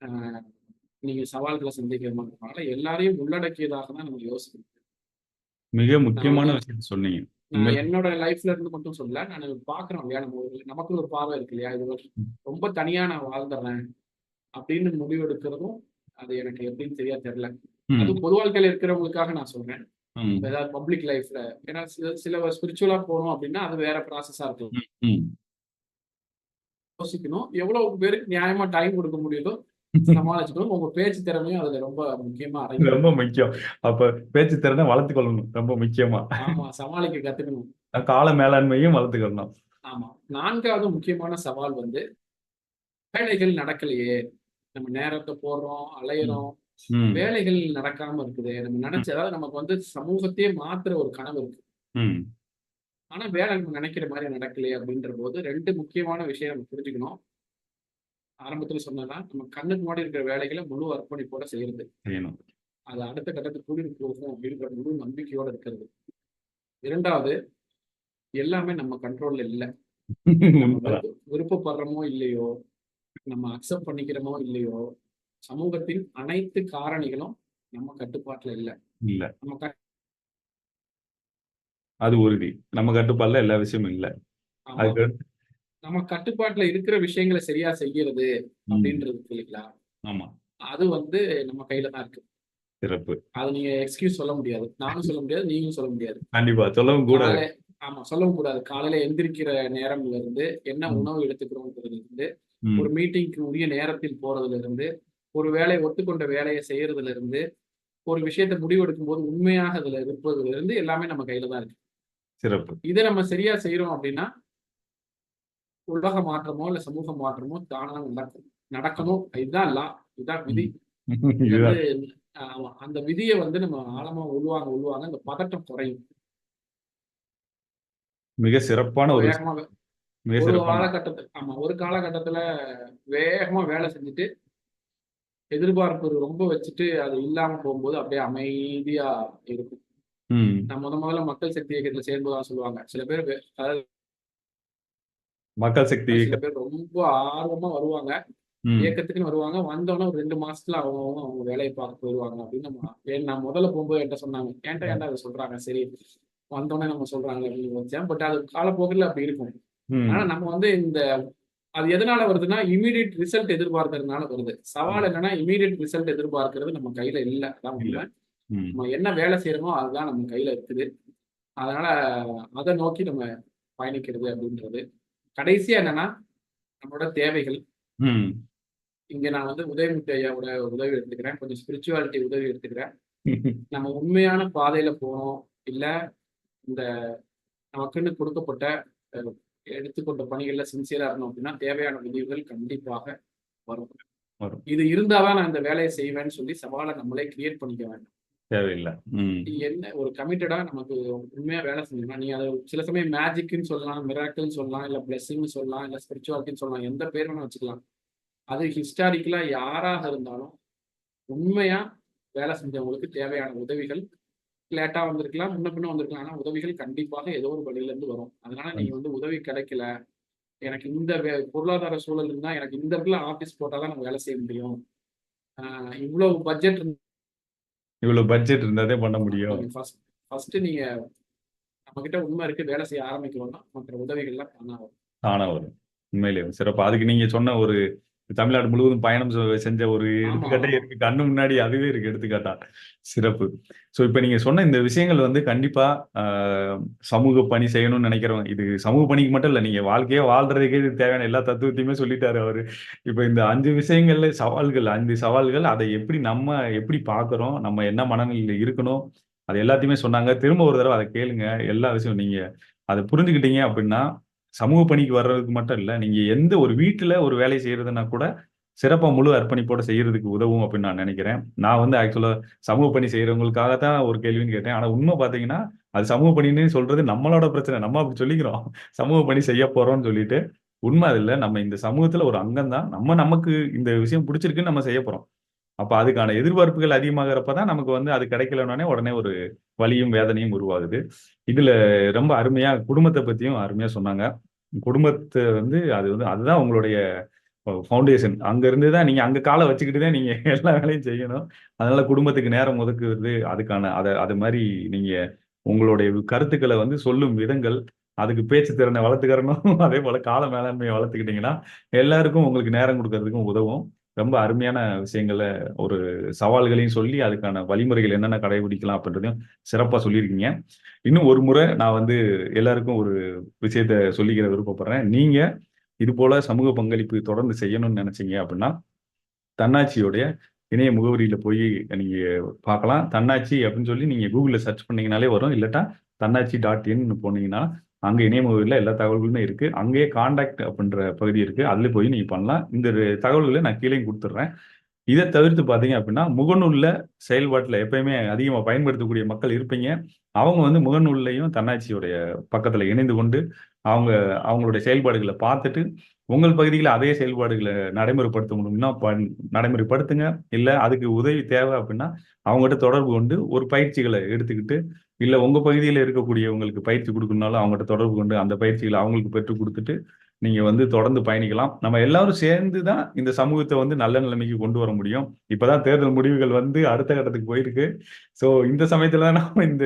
ஆஹ், நீங்க சவால்களை சந்திக்கிற மாதிரி இருக்கும் அதனால எல்லாரையும் உள்ளடக்கியதாக தான் நம்ம யோசிக்கணும். மிக முக்கியமான விஷயத்த சொன்னீங்க. என்னோட லைஃப்ல இருந்து மட்டும் சொல்ல நான் பாக்குறோம் இல்லையா? நம்ம ஒரு நமக்கு ஒரு பார்வை இருக்கு இல்லையா? இது. ரொம்ப தனியா நான் வாழ்ந்துடுறேன். அப்படின்னு முடிவெடுக்கிறதும் அது எனக்கு எப்படின்னு சரியா தெரியல. அது பொது வாழ்க்கையில இருக்கிறவங்களுக்காக நான் சொல்றேன். ஏதாவது பப்ளிக் லைஃப்ல ஏன்னா சில சில ஸ்பிரிச்சுவலா போனோம் அப்படின்னா அது வேற ப்ராசஸா இருக்கும். யோசிக்கணும் எவ்வளவு பேருக்கு நியாயமா டைம் கொடுக்க முடியுதோ சமாளிச்சுக்கணும். உங்க பேச்சு திறமையும் அதுல ரொம்ப முக்கியமா ரொம்ப முக்கியம். அப்ப பேச்சு திறனை வளர்த்துக் கொள்ளணும் ரொம்ப முக்கியமா. ஆமா சமாளிக்க கத்துக்கணும். கால மேலாண்மையும் வளர்த்துக்கணும். ஆமா நான்காவது முக்கியமான சவால் வந்து வேலைகள் நடக்கலையே. நம்ம நேரத்தை போடுறோம் அலையிறோம் வேலைகள் நடக்காம இருக்குது. நம்ம நினைச்ச அதாவது நமக்கு வந்து சமூகத்தையே மாத்துற ஒரு கனவு இருக்கு. ஆனா வேலை நம்ம நினைக்கிற மாதிரி நடக்கலையே அப்படின்ற போது ரெண்டு முக்கியமான விஷயம் நம்ம புரிஞ்சுக்கணும். ஆரம்பத்துல சொன்னதான் நம்ம கண்ணுக்கு முன்னாடி இருக்கிற வேலைகளை முழு அர்ப்பணிப்போட செய்யறது. அது அடுத்த கட்டத்துக்கு கூட்டிட்டு போகும் அப்படின்ற முழு நம்பிக்கையோட இருக்கிறது. இரண்டாவது எல்லாமே நம்ம கண்ட்ரோல்ல இல்லை. விருப்பப்படுறோமோ இல்லையோ நம்ம அக்செப்ட் பண்ணிக்கிறோமோ இல்லையோ சமூகத்தின் அனைத்து காரணிகளும் நம்ம கட்டுப்பாட்டுல இல்ல. இல்ல. நம்ம அது உறுதி. நம்ம கட்டுப்பாடுல எல்லா விஷயமும் இல்ல. நம்ம கட்டுப்பாட்டுல இருக்கிற விஷயங்களை சரியா செய்யறது அப்படின்றது இல்லைங்களா ஆமா. அது வந்து நம்ம கையில தான் இருக்கு. சிறப்பு. அது நீங்க எக்ஸ்கியூஸ் சொல்ல முடியாது. நானும் சொல்ல முடியாது நீங்களும் சொல்ல முடியாது. கண்டிப்பா. சொல்லவும் கூட. காலை ஆமா சொல்லவும் கூடாது. காலையில எந்திரிக்கிற நேரம்ல இருந்து என்ன. உணவு எடுத்துக்கிறோம்ன்றதுல இருந்து ஒரு மீட்டிங்க்கு உரிய நேரத்தில் போறதுல இருந்து ஒரு வேலையை ஒத்துக்கொண்ட வேலையை செய்யறதுல இருந்து ஒரு விஷயத்தை முடிவெடுக்கும் போது உண்மையாக அதுல இருப்பதுல இருந்து எல்லாமே நம்ம கையில தான் இருக்கு. சிறப்பு. இதை நம்ம சரியா செய்யறோம் அப்படின்னா உலக மாற்றமோ இல்ல சமூக மாற்றமோ தானா நடக்கும். நடக்கணும். இதுதான் லா இதுதான் விதி. அந்த விதியை வந்து நம்ம ஆழமா உள்வாங்க உள்வாங்க இந்த பதட்டம் குறையும். மிக சிறப்பான ஒரு ஒரு காலகட்டத்துல ஆமா ஒரு காலகட்டத்துல வேகமா வேலை செஞ்சுட்டு எதிர்பார்ப்பு ரொம்ப வச்சுட்டு அது இல்லாம போகும்போது அப்படியே அமைதியா இருக்கும். நான் முத முதல்ல மக்கள் சக்தி இயக்கத்துல சேரும்போது தான் சொல்லுவாங்க. சில பேர் அதாவது மக்கள் சக்தி சில பேர் ரொம்ப ஆர்வமா வருவாங்க. இயக்கத்துக்குன்னு வருவாங்க. வந்தோனே ஒரு 2 மாசத்துல அவங்கவங்க அவங்க வேலைய பார்க்க போயிருவாங்க அப்படின்னு நம்ம ஏன் நான் முதல்ல போகும்போது என்ட்ட சொன்னாங்க. என்ட்ட ஏன்டா இத சொல்றாங்க? சரி வந்தோனே நம்ம சொல்றாங்களே அப்படின்னு யோசிச்சேன். பட் அது காலப்போக்குல அப்படி இருக்கும். ஆனா. நம்ம வந்து இந்த அது எதனால வருதுன்னா, இம்மீடியட் ரிசல்ட் எதிர்பார்க்கறதுனால வருது. சவால். என்னன்னா, இம்மீடியட் ரிசல்ட் எதிர்பார்க்கிறது நம்ம கையில இல்ல. அதான். உண்மை. நம்ம என்ன வேலை செய்றோமோ அதுதான் நம்ம கையில இருக்குது. அதனால அத நோக்கி நம்ம பயணிக்கிறது அப்படின்றது. கடைசியா என்னன்னா, நம்மளோட தேவைகள். இங்க நான் வந்து உதயநிதி ஐயாவோட உதவி எடுத்துக்கிறேன். கொஞ்சம் ஸ்பிரிச்சுவாலிட்டி உதவி எடுத்துக்கிறேன். நம்ம உண்மையான பாதையில போறோம். இல்ல இந்த நமக்குன்னு கொடுக்கப்பட்ட எடுத்துக்கொண்ட பணிகள்ல சின்சியரா இருந்தோம் அப்படின்னா, தேவையான உதவிகள் கண்டிப்பாக வரும். வரும். இது இருந்தா தான் நான் இந்த வேலைய செய்வேன்னு சொல்லி சவால நம்மளே கிரியேட் பண்ணிக்க வேண்டாம். தேவையில்ல. என்ன ஒரு கமிட்டடா நமக்கு உண்மையா வேலை செஞ்சோம்னா, நீங்க அத சில சமயம் மேஜிக்ன்னு சொல்லலாம், மிராக்கிள்ன்னு சொல்லலாம், இல்ல பிளெஸ்ஸிங்ன்னு சொல்லலாம், இல்ல ஸ்பிரிச்சுவாலிட்டின்னு சொல்லலாம். எந்த பேர் வேணா வச்சுக்கலாம். அது ஹிஸ்டாரிக்கலா யாராக இருந்தாலும், உண்மையா வேலை செஞ்சவங்களுக்கு தேவையான உதவிகள் லேட்டா வந்திருக்கலாம், முன்ன பின்ன வந்திருக்கலாம். ஆனா உதவிகள் கண்டிப்பாக ஏதோ ஒரு வழியில இருந்து வரும். அதனால நீங்க. வந்து உதவி கிடைக்கல. எனக்கு இந்த பொருளாதார சூழல் இருந்தா, எனக்கு இந்த இடத்துல ஆஃபீஸ் போட்டா தான் நான் வேலை செய்ய முடியும். இவ்வளவு பட்ஜெட் இவ்வளவு பட்ஜெட் இருந்தா தான் பண்ண முடியும். ஃபர்ஸ்ட் நீங்க நம்மகிட்ட உண்மை இருக்கு. வேலை செய்ய ஆரம்பிக்கிறோம்னா, மற்ற உதவிகள்லாம் தானா வரும். தானா வரும். உண்மையிலேயே சிறப்பா. அதுக்கு நீங்க சொன்ன ஒரு தமிழ்நாடு முழுவதும் பயணம் செஞ்ச ஒரு எடுத்துக்காட்டே. இருக்கு. கண்ணு முன்னாடி அதுவே இருக்கு எடுத்துக்காட்டா. சிறப்பு. ஸோ இப்ப நீங்க சொன்ன இந்த விஷயங்கள் வந்து கண்டிப்பா சமூக பணி செய்யணும்னு நினைக்கிறவங்க இது சமூக பணிக்கு மட்டும் இல்ல. நீங்க வாழ்க்கையே வாழ்றதுக்கே தேவையான எல்லா தத்துவத்தையுமே சொல்லிட்டாரு அவரு. இப்ப இந்த 5 விஷயங்கள்ல சவால்கள் 5 சவால்கள் அதை எப்படி நம்ம எப்படி பார்க்கிறோம்? நம்ம என்ன மனநிலையில இருக்கணும்? அது எல்லாத்தையுமே சொன்னாங்க. திரும்ப ஒரு தடவ அத கேளுங்க. எல்லா விஷயம் நீங்க அத புரிஞ்சுக்கிட்டீங்க அப்படின்னா, சமூக பணிக்கு வர்றதுக்கு மட்டும் இல்லை நீங்க எந்த ஒரு வீட்டில் ஒரு வேலை செய்கிறதுனா கூட, சிறப்பாக முழு அர்ப்பணிப்போட செய்யறதுக்கு உதவும் அப்படின்னு நான் நினைக்கிறேன். நான் வந்து ஆக்சுவலாக சமூக பணி செய்றவங்களுக்காக தான் ஒரு கேள்வின்னு கேட்டேன். ஆனால் உண்மை பார்த்தீங்கன்னா, அது சமூக பணின்னு சொல்றது நம்மளோட பிரச்சனை. நம்ம அப்படி சொல்லிக்கிறோம். சமூக பணி செய்ய போறோம்னு சொல்லிட்டு. உண்மை அது இல்லை நம்ம இந்த சமூகத்துல ஒரு அங்கம் தான். நம்ம நமக்கு இந்த விஷயம் பிடிச்சிருக்குன்னு நம்ம செய்ய போறோம். அப்போ அதுக்கான எதிர்பார்ப்புகள் அதிகமாகிறப்ப தான் நமக்கு வந்து அது கிடைக்கலன்னே உடனே ஒரு வலியும், வேதனையும் உருவாகுது. இதுல ரொம்ப அருமையா குடும்பத்தை பத்தியும் அருமையா சொன்னாங்க. குடும்பத்தை வந்து அது வந்து அதுதான் உங்களுடைய ஃபவுண்டேஷன். அங்க இருந்து தான் நீங்க அங்க காலை வச்சுக்கிட்டு தான் நீங்க எல்லா வேலையும் செய்யணும். அதனால குடும்பத்துக்கு நேரம் ஒதுக்குறது, அதுக்கான அதை அது மாதிரி நீங்க உங்களுடைய கருத்துக்களை வந்து சொல்லும் விதங்கள், அதுக்கு பேச்சு திறனை வளர்த்துக்கிறனும் அதே போல கால மேலாண்மையை வளர்த்துக்கிட்டீங்கன்னா, எல்லாருக்கும் உங்களுக்கு நேரம் கொடுக்கறதுக்கும் உதவும். ரொம்ப அருமையான விஷயங்கள ஒரு சவால்களையும் சொல்லி, அதுக்கான வழிமுறைகள் என்னென்ன கடைபிடிக்கலாம் அப்படின்றதையும் சிறப்பாக சொல்லியிருக்கீங்க. இன்னும் ஒரு முறை நான் வந்து எல்லாருக்கும் ஒரு விஷயத்த சொல்லிக்கிற விருப்பப்படுறேன். நீங்கள் இது போல சமூக பங்களிப்பு தொடர்ந்து செய்யணும்னு நினைச்சீங்க அப்படின்னா, தன்னாட்சியோடைய இணைய முகவரியில போய் நீங்க பார்க்கலாம். தன்னாட்சி அப்படின்னு சொல்லி நீங்க கூகுளில் சர்ச் பண்ணீங்கனாலே வரும். இல்லாட்டா தன்னாட்சி டாட் இன்னு போனீங்கன்னா, அங்க இணைய முகவரியில எல்லா தகவல்களுமே இருக்கு. அங்கேயே காண்டாக்ட் அப்படின்ற பகுதி இருக்கு. அதுல போய் நீங்க பண்ணலாம். இந்த தகவல்களை நான் கீழே கொடுத்துட்றேன் இதை தவிர்த்து பார்த்தீங்க அப்படின்னா, முகநூல்ல செயல்பாட்டுல எப்பயுமே அதிகமா பயன்படுத்தக்கூடிய மக்கள் இருப்பீங்க. அவங்க வந்து முகநூல்லையும் தன்னாட்சியுடைய பக்கத்துல இணைந்து கொண்டு, அவங்க அவங்களுடைய செயல்பாடுகளை பார்த்துட்டு, உங்கள் பகுதியில் அதே செயல்பாடுகளை நடைமுறைப்படுத்த முடியும்னா நடைமுறைப்படுத்துங்க. இல்ல அதுக்கு உதவி தேவை அப்படின்னா, அவங்ககிட்ட தொடர்பு கொண்டு ஒரு பயிற்சிகளை எடுத்துக்கிட்டு, இல்ல உங்க பகுதியில இருக்கக்கூடியவங்களுக்கு பயிற்சி கொடுக்கணுனாலும் அவங்ககிட்ட தொடர்பு கொண்டு அந்த பயிற்சிகளை அவங்களுக்கு பெற்றுக் கொடுத்துட்டு நீங்க வந்து தொடர்ந்து பயணிக்கலாம். நம்ம எல்லாரும் சேர்ந்து தான் இந்த சமூகத்தை வந்து நல்ல நிலைமைக்கு கொண்டு வர முடியும். இப்பதான் தேர்தல் முடிவுகள் வந்து அடுத்த கட்டத்துக்கு போயிருக்கு. ஸோ இந்த சமயத்துல தான் இந்த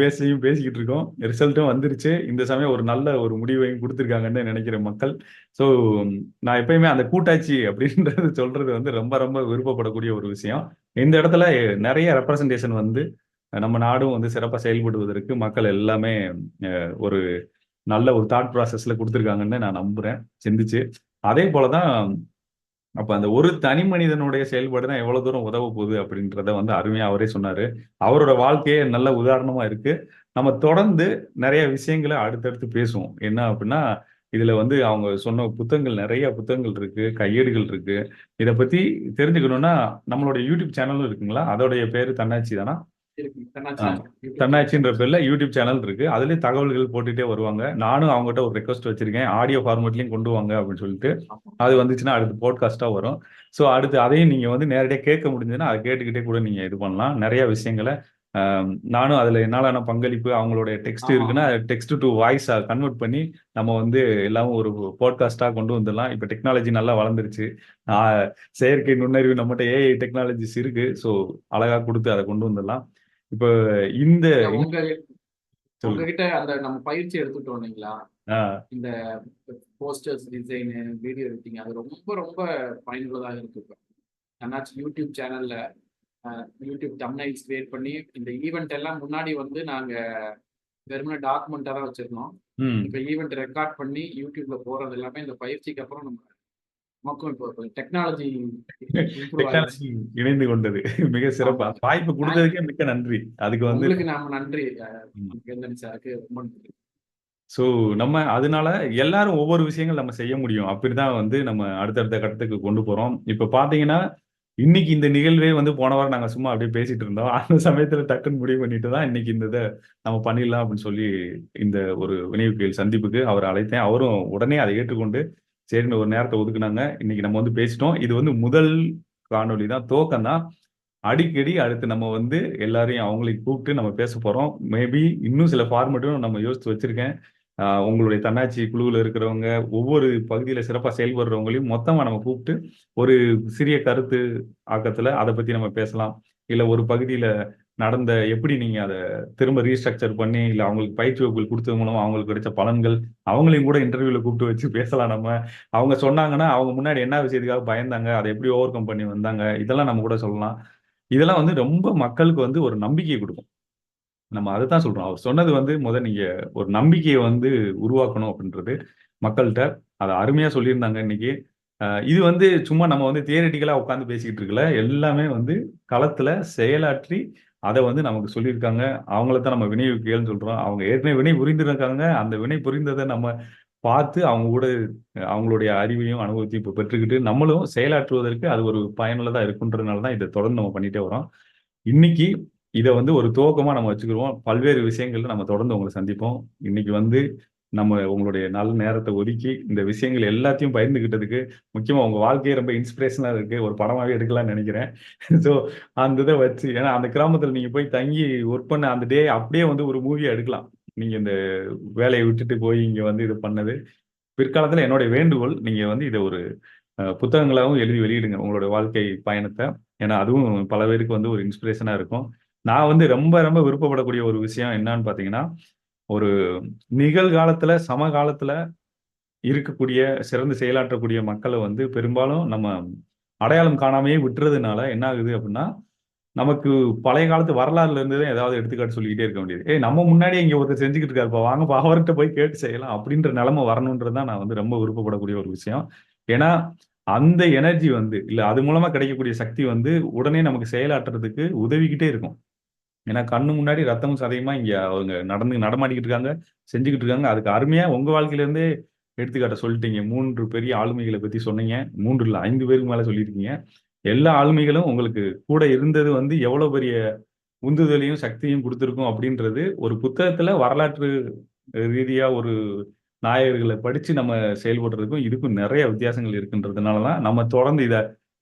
பேசியும் பேசிக்கிட்டு இருக்கோம். ரிசல்ட்டும் வந்துருச்சு. இந்த சமயம் ஒரு நல்ல ஒரு முடிவையும் கொடுத்துருக்காங்கன்னு நினைக்கிற மக்கள். ஸோ நான் எப்பயுமே அந்த கூட்டாட்சி அப்படின்றது சொல்றது வந்து ரொம்ப ரொம்ப விருப்பப்படக்கூடிய ஒரு விஷயம். இந்த இடத்துல நிறைய ரெப்ரசன்டேஷன் வந்து நம்ம நாடும் வந்து சிறப்பாக செயல்படுவதற்கு மக்கள் எல்லாமே ஒரு நல்ல ஒரு தாட் ப்ராசஸ்ல கொடுத்துருக்காங்கன்னு நான் நம்புறேன். சிந்திச்சு. அதே போலதான் அப்ப அந்த ஒரு தனி மனிதனுடைய செயல்பாடு தான் எவ்வளவு தூரம் உதவ போகுது அப்படின்றத வந்து அருமையா அவரே சொன்னாரு. அவரோட வாழ்க்கையே நல்ல உதாரணமா இருக்கு. நம்ம தொடர்ந்து நிறைய விஷயங்களை அடுத்தடுத்து பேசுவோம். என்ன அப்படின்னா, இதுல வந்து அவங்க சொன்ன புத்தகங்கள் நிறைய புத்தகங்கள் இருக்கு. கையேடுகள் இருக்கு. இதை பத்தி தெரிஞ்சுக்கணும்னா, நம்மளுடைய யூடியூப் சேனலும் இருக்குங்களா? அதோடைய பேரு தன்னாட்சி தானா? தன்னாட்சின்ற பேர்ல யூடியூப் சேனல் இருக்கு. அதுலயும் தகவல்கள் போட்டுட்டே வருவாங்க. நானும் அவங்ககிட்ட ஒரு ரிக்வெஸ்ட் வச்சிருக்கேன். ஆடியோ ஃபார்மேட்லயும் கொண்டு வாங்க அப்படின்னு சொல்லிட்டு. அது வந்துச்சுன்னா அடுத்து பாட்காஸ்ட்டா வரும். ஸோ அடுத்து அதையும் நீங்க வந்து நேரடியா கேட்க முடிஞ்சதுன்னா, அத கேட்டுக்கிட்டே கூட நீங்க இது பண்ணலாம். நெறைய விஷயங்கள நானும் அதுல என்னாலான பங்களிப்பு அவங்களுடைய டெக்ஸ்ட். இருக்குன்னா டெக்ஸ்ட் டு வாய்ஸா கன்வெர்ட் பண்ணி நம்ம வந்து எல்லாமே ஒரு பாட்காஸ்டா கொண்டு வந்துடலாம் இப்ப டெக்னாலஜி நல்லா வளர்ந்துருச்சு செயற்கை நுண்ணறிவு நம்மகிட்ட ஏஐ டெக்னாலஜிஸ் இருக்கு ஸோ அழகா கொடுத்து அதை கொண்டு வந்துடலாம் இப்போ இந்த உங்க உங்ககிட்ட அந்த நம்ம பயிற்சி எடுத்துட்டோம் இல்லைங்களா? இந்த போஸ்டர்ஸ் டிசைனு வீடியோ எடிட்டிங் அது ரொம்ப ரொம்ப பயனுள்ளதாக இருக்கு இப்போ. என்னாச்சு யூடியூப் சேனல்ல யூடியூப் தம்னைல்ஸ் கிரியேட் பண்ணி இந்த ஈவெண்ட் எல்லாம் முன்னாடி வந்து நாங்க வெறுமனே டாக்குமெண்ட்டாக தான் வச்சிருந்தோம். இப்போ ஈவெண்ட் ரெக்கார்ட் பண்ணி யூடியூப்ல போறது எல்லாமே இந்த பயிற்சிக்கு அப்புறம் நம்ம இப்போ டெக்னாலஜி டெக்னாலஜி இணைந்து கொண்டது. மிக சிறப்பா. வாய்ப்பு கொடுத்ததுக்கே மிக்க நன்றி. அதுக்கு வந்து நாம நன்றி. ரொம்ப நன்றி. ஸோ நம்ம அதனால எல்லாரும் ஒவ்வொரு விஷயங்கள் நம்ம செய்ய முடியும். அப்படிதான் வந்து நம்ம அடுத்தடுத்த கட்டத்துக்கு கொண்டு போறோம். இப்போ பாத்தீங்கன்னா இன்னைக்கு இந்த நிகழ்வே வந்து போன வாரம் நாங்க சும்மா அப்படியே பேசிட்டு இருந்தோம். அந்த சமயத்துல டக்குன்னு முடிவு பண்ணிட்டு தான் இன்னைக்கு இந்த இதை நம்ம பண்ணிடலாம் அப்படின்னு சொல்லி இந்த ஒரு வினைவுகள் சந்திப்புக்கு அவர் அழைத்தேன். அவரும் உடனே அதை ஏற்றுக்கொண்டு சரின்னு ஒரு நேரத்தை ஒதுக்குனாங்க. இன்னைக்கு நம்ம வந்து பேசிட்டோம். இது வந்து முதல் காணொளி தான். தோக்கம் தான் அடிக்கடி அடுத்து நம்ம வந்து எல்லாரையும் அவங்களையும் கூப்பிட்டு நம்ம பேச போறோம். மேபி இன்னும் சில ஃபார்மேட்டும் நம்ம யோசித்து வச்சிருக்கேன். உங்களுடைய தன்னாட்சி குழுவில் இருக்கிறவங்க ஒவ்வொரு பகுதியில் சிறப்பாக செயல்படுறவங்களையும் மொத்தமாக நம்ம கூப்பிட்டு ஒரு சிறிய கருத்து ஆக்கத்தில் அதை பற்றி நம்ம பேசலாம். இல்லை ஒரு பகுதியில் நடந்த எப்படி நீங்க அதை திரும்ப ரீஸ்ட்ரக்சர் பண்ணி இல்லை அவங்களுக்கு பயிற்சி வகுப்புகள் கொடுத்தது மூலம் அவங்களுக்கு கிடைச்ச பலன்கள் அவங்களையும் கூட இன்டர்வியூல கூப்பிட்டு வச்சு பேசலாம் நம்ம. அவங்க சொன்னாங்கன்னா அவங்க முன்னாடி என்ன விஷயத்துக்காக பயந்தாங்க அதை எப்படி ஓவர் கம் பண்ணி வந்தாங்க இதெல்லாம் நம்ம கூட சொல்லலாம். இதெல்லாம் வந்து ரொம்ப மக்களுக்கு வந்து ஒரு நம்பிக்கை கொடுக்கும். நம்ம அதை தான் சொல்றோம். அவர் சொன்னது வந்து முத நீங்க ஒரு நம்பிக்கையை வந்து உருவாக்கணும் அப்படின்றது மக்கள்கிட்ட. அதை அருமையா சொல்லியிருந்தாங்க இன்னைக்கு. இது வந்து சும்மா நம்ம வந்து தியரட்டிக்கலா உட்காந்து பேசிக்கிட்டு இருக்கல. எல்லாமே வந்து களத்துல செயலாற்றி அதை வந்து நமக்கு சொல்லியிருக்காங்க. அவங்கள தான் நம்ம வினை சொல்கிறோம் அவங்க ஏற்கனவே வினை புரிந்திருக்காங்க. அந்த வினை புரிந்ததை நம்ம பார்த்து அவங்க கூட அவங்களுடைய அறிவையும் அனுபவத்தையும் இப்போ பெற்றுக்கிட்டு நம்மளும் செயலாற்றுவதற்கு அது ஒரு பயனுள்ளதாக இருக்குன்றதுனால தான் இதை தொடர்ந்து நம்ம பண்ணிகிட்டே வரோம். இன்னைக்கு இதை வந்து ஒரு துவக்கமாக நம்ம வச்சுக்கிறோம் பல்வேறு விஷயங்கள்ல நம்ம தொடர்ந்து உங்களை சந்திப்போம். இன்னைக்கு வந்து நம்ம உங்களுடைய நல்ல நேரத்தை ஒதுக்கி இந்த விஷயங்கள் எல்லாத்தையும் பயந்துகிட்டதுக்கு முக்கியமா உங்க வாழ்க்கையே ரொம்ப இன்ஸ்பிரேஷனா இருக்கு. ஒரு படமாவே எடுக்கலாம்னு நினைக்கிறேன். ஸோ அந்த இதை வச்சு ஏன்னா அந்த கிராமத்துல நீங்க போய் தங்கி ஒர்க் பண்ண அந்த டே அப்படியே வந்து ஒரு மூவி எடுக்கலாம். நீங்க இந்த வேலையை விட்டுட்டு போய் இங்க வந்து இது பண்ணது. பிற்காலத்துல என்னுடைய வேண்டுகோள் நீங்க வந்து இதை ஒரு புத்தகங்களாகவும் எழுதி வெளியிடுங்க உங்களோட வாழ்க்கை பயணத்தை. ஏன்னா அதுவும் பல பேருக்கு வந்து ஒரு இன்ஸ்பிரேஷனா இருக்கும். நான் வந்து ரொம்ப ரொம்ப விருப்பப்படக்கூடிய ஒரு விஷயம் என்னன்னு பாத்தீங்கன்னா ஒரு நிகழ்காலத்துல சமகாலத்துல இருக்கக்கூடிய சிறந்து செயலாற்றக்கூடிய மக்களை வந்து பெரும்பாலும் நம்ம அடையாளம் காணாமையே விட்டுறதுனால என்ன ஆகுது அப்படின்னா நமக்கு பழைய காலத்து வரலாறுல இருந்து தான் ஏதாவது எடுத்துக்காட்டு சொல்லிக்கிட்டே இருக்க வேண்டியது. ஏய் நம்ம முன்னாடி இங்க ஒருத்தர் செஞ்சுக்கிட்டு இருக்காருப்பா வாங்கப்பா அவர்கிட்ட போய் கேட்டு செய்யலாம் அப்படின்ற நிலைமை வரணுன்றது தான் நான் வந்து ரொம்ப விருப்பப்படக்கூடிய ஒரு விஷயம். ஏன்னா அந்த எனர்ஜி வந்து இல்ல அது மூலமா கிடைக்கக்கூடிய சக்தி வந்து உடனே நமக்கு செயலாற்றுறதுக்கு உதவிக்கிட்டே இருக்கும். ஏன்னா கண்ணு முன்னாடி ரத்தமும் சதையுமா இங்க அவங்க நடந்து நடமாடிக்கிட்டு இருக்காங்க செஞ்சுக்கிட்டு இருக்காங்க. அதுக்கு அருமையா உங்க வாழ்க்கையில இருந்தே எடுத்துக்காட்ட சொல்லிட்டீங்க. மூன்று பெரிய ஆளுமைகளை பத்தி சொன்னீங்க. மூன்று இல்ல ஐந்து பேருக்கு மேல சொல்லியிருக்கீங்க. எல்லா ஆளுமைகளும் உங்களுக்கு கூட இருந்தது வந்து எவ்வளவு பெரிய உந்துதலையும் சக்தியும் கொடுத்துருக்கும் அப்படின்றது ஒரு புத்தகத்துல வரலாற்று ரீதியா ஒரு நாயகர்களை படிச்சு நம்ம செயல்படுறதுக்கும் இதுக்கும் நிறைய வித்தியாசங்கள் இருக்குன்றதுனால தான் நம்ம தொடர்ந்து இதை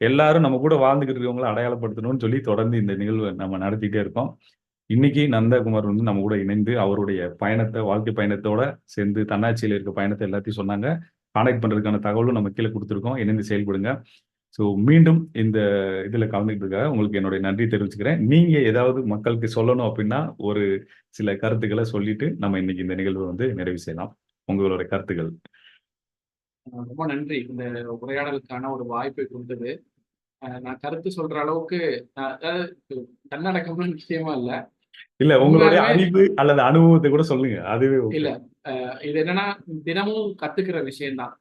எல்லாரும் நம்ம கூட வாழ்ந்துகிட்டு இருக்கவங்கள அடையாளப்படுத்தணும்னு சொல்லி தொடர்ந்து இந்த நிகழ்வு நம்ம நடத்திட்டே இருக்கோம். இன்னைக்கு நந்தகுமார் வந்து நம்ம கூட இணைந்து அவருடைய பயணத்தை வாழ்க்கை பயணத்தோட சேர்ந்து தன்னாட்சியில் இருக்க பயணத்தை எல்லாத்தையும் சொன்னாங்க. கான்டாக்ட் பண்றதுக்கான தகவலும் நம்ம கீழே கொடுத்துருக்கோம். இணைந்து செயல்படுங்க. ஸோ மீண்டும் இந்த இதில் கலந்துக்கிட்டு உங்களுக்கு என்னுடைய நன்றி தெரிவிச்சுக்கிறேன். நீங்க ஏதாவது மக்களுக்கு சொல்லணும் அப்படின்னா ஒரு சில கருத்துக்களை சொல்லிட்டு நம்ம இன்னைக்கு இந்த நிகழ்வு வந்து நிறைவு செய்யலாம். உங்களோட கருத்துக்கள். ரொம்ப நன்றி. இந்த உரையாடலுக்கான ஒரு வாய்ப்பை கொடுத்தது. நான் கருத்து சொல்ற அளவுக்கு தன்னடக்கம்னு நிச்சயமா இல்ல. இல்ல உங்களுடைய அறிவு அல்லது அனுபவத்தை கூட சொல்லுங்க. அதுவே. இல்ல இது என்னன்னா தினமும் கத்துக்கிற விஷயம்தான்.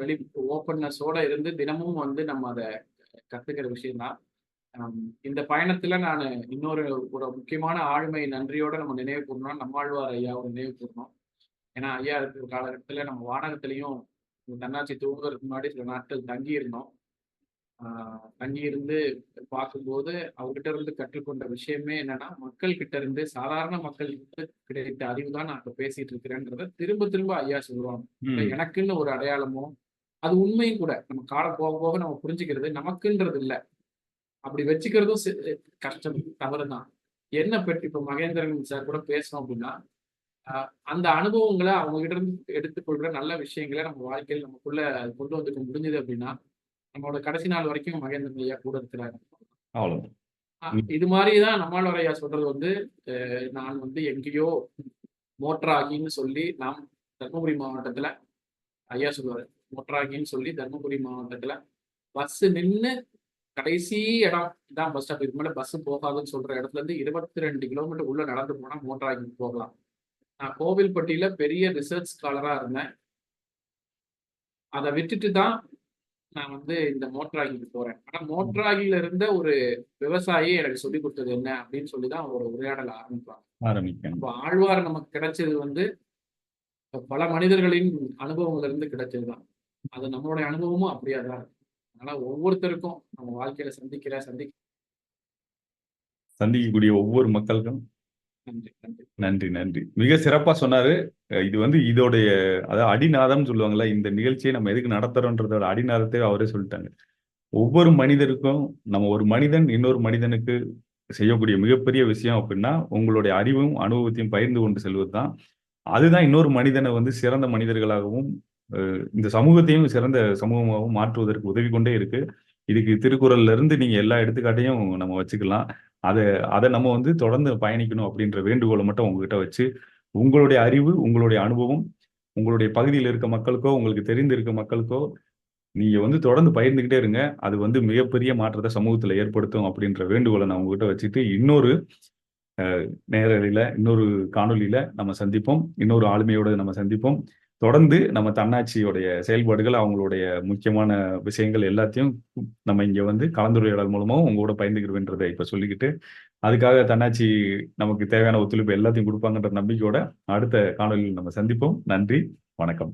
வெளி ஓப்பன்னஸோட இருந்து தினமும் வந்து நம்ம அதை கத்துக்கிற விஷயம்தான். இந்த பயணத்துல நான் இன்னொரு ஒரு முக்கியமான ஆளுமை நன்றியோட நம்ம நினைவு கூறணும் நம்மாழ்வார் ஐயாவை நினைவு கூறணும் ஏன்னா ஐயா இருக்கிற காலகட்டத்துல நம்ம வானகத்திலையும் தன்னாட்சி தூங்குறதுக்கு முன்னாடி சில நாட்கள் தங்கி இருந்தோம் ஆஹ் தங்கி இருந்து பார்க்கும்போது அவர்கிட்ட இருந்து கற்றுக்கொண்ட விஷயமே என்னன்னா மக்கள் கிட்ட இருந்து சாதாரண மக்களுக்கு கிடைத்த அறிவு தான் நான் இப்ப பேசிட்டு இருக்கிறேன்றத திரும்ப திரும்ப ஐயா சொல்லுவாங்க. எனக்குன்னு ஒரு அடையாளமோ அது உண்மையும் கூட நம்ம காலம் போக போக நம்ம புரிஞ்சுக்கிறது நமக்குன்றது இல்ல. அப்படி வச்சுக்கிறதும் கஷ்டம் தவறுதான். என்ன பெற்று இப்ப மகேந்திரன் சார் கூட பேசணும் அப்படின்னா அந்த அனுபவங்களை அவங்க கிட்ட இருந்து எடுத்துக்கொள்ற நல்ல விஷயங்களை நம்ம வாழ்க்கையில் நமக்குள்ள கொண்டு வந்துக்க முடிஞ்சது அப்படின்னா நம்மளோட கடைசி நாள் வரைக்கும் மகேந்திரன் ஐயா கூட இருக்கிறாரு. இது மாதிரி தான் நம்மாழ்வார் ஐயா சொல்றது வந்து நான் வந்து எங்கேயோ மோட்டராகின்னு சொல்லி நாம் தர்மபுரி மாவட்டத்துல ஐயா சொல்லுவாரு மோட்டராகின்னு சொல்லி தர்மபுரி மாவட்டத்துல பஸ் நின்னு கடைசி இடம் தான் பஸ் ஸ்டாப் இதுக்கு மேல பஸ் போகாதுன்னு சொல்ற இடத்துல இருந்து இருபத்தி ரெண்டு கிலோமீட்டர் உள்ள நடந்து போனா மோட்டராகி போகலாம். நான் கோவில்பட்டியில பெரிய ரிசர்ச் ஸ்காலரா இருந்தேன். அதை விட்டுட்டு தான் நான் வந்து இந்த மோட்டராகிக்கு போறேன். ஆனா மோட்டராகில இருந்த ஒரு விவசாயி எனக்கு சொல்லி கொடுத்தது என்ன அப்படின்னு சொல்லி தான் ஒரு உரையாடல் ஆரம்பிப்பாங்க. இப்போ ஆழ்வார் நமக்கு கிடைச்சது வந்து பல மனிதர்களின் அனுபவங்கள்ல இருந்து கிடைச்சதுதான். அது நம்மளுடைய அனுபவமும் அப்படியே தான் இருக்கு. அதனால ஒவ்வொருத்தருக்கும் நம்ம வாழ்க்கையில சந்திக்கிற சந்திக்க சந்திக்கக்கூடிய ஒவ்வொரு மக்களுக்கும் நன்றி நன்றி. நன்றி நன்றி. மிக சிறப்பா சொன்னாரு. இது வந்து இதோடைய அதாவது அடிநாதம்னு சொல்லுவாங்கல்ல இந்த நிகழ்ச்சியை நம்ம எதுக்கு நடத்துறோன்றதோட அடிநாதத்தை அவரே சொல்லிட்டாங்க. ஒவ்வொரு மனிதருக்கும் நம்ம ஒரு மனிதன் இன்னொரு மனிதனுக்கு செய்யக்கூடிய மிகப்பெரிய விஷயம் அப்படின்னா உங்களுடைய அறிவும் அனுபவத்தையும் பகிர்ந்து கொண்டு செல்வது தான் அதுதான் இன்னொரு மனிதனை வந்து சிறந்த மனிதர்களாகவும் இந்த சமூகத்தையும் சிறந்த சமூகமாகவும் மாற்றுவதற்கு உதவி கொண்டே இருக்கு. இதுக்கு திருக்குறள்ல இருந்து நீங்க எல்லா எடுத்துக்காட்டையும் நம்ம வச்சுக்கலாம். அதை அதை நம்ம வந்து தொடர்ந்து பயணிக்கணும் அப்படின்ற வேண்டுகோளை மட்டும் உங்ககிட்ட வச்சு உங்களுடைய அறிவு உங்களுடைய அனுபவம் உங்களுடைய பகுதியில் இருக்க மக்களுக்கோ உங்களுக்கு தெரிந்து இருக்க மக்களுக்கோ நீங்க வந்து தொடர்ந்து பகிர்ந்துகிட்டே இருங்க. அது வந்து மிகப்பெரிய மாற்றத்தை சமூகத்துல ஏற்படுத்தும் அப்படின்ற வேண்டுகோளை நான் உங்ககிட்ட வச்சுட்டு இன்னொரு அஹ், நேரலையில இன்னொரு காணொலியில நம்ம சந்திப்போம். இன்னொரு ஆளுமையோட நம்ம சந்திப்போம். தொடர்ந்து நம்ம தன்னாட்சியுடைய செயல்பாடுகள் அவங்களுடைய முக்கியமான விஷயங்கள் எல்லாத்தையும் நம்ம இங்க வந்து கலந்துரையாடல் மூலமாகவும் உங்க கூட பயந்துக்கிறதுன்றதை இப்ப சொல்லிக்கிட்டு அதுக்காக தன்னாட்சி நமக்கு தேவையான ஒத்துழைப்பு எல்லாத்தையும் கொடுப்பாங்கன்ற நம்பிக்கையோட அடுத்த காணொலியில் நம்ம சந்திப்போம். நன்றி வணக்கம்.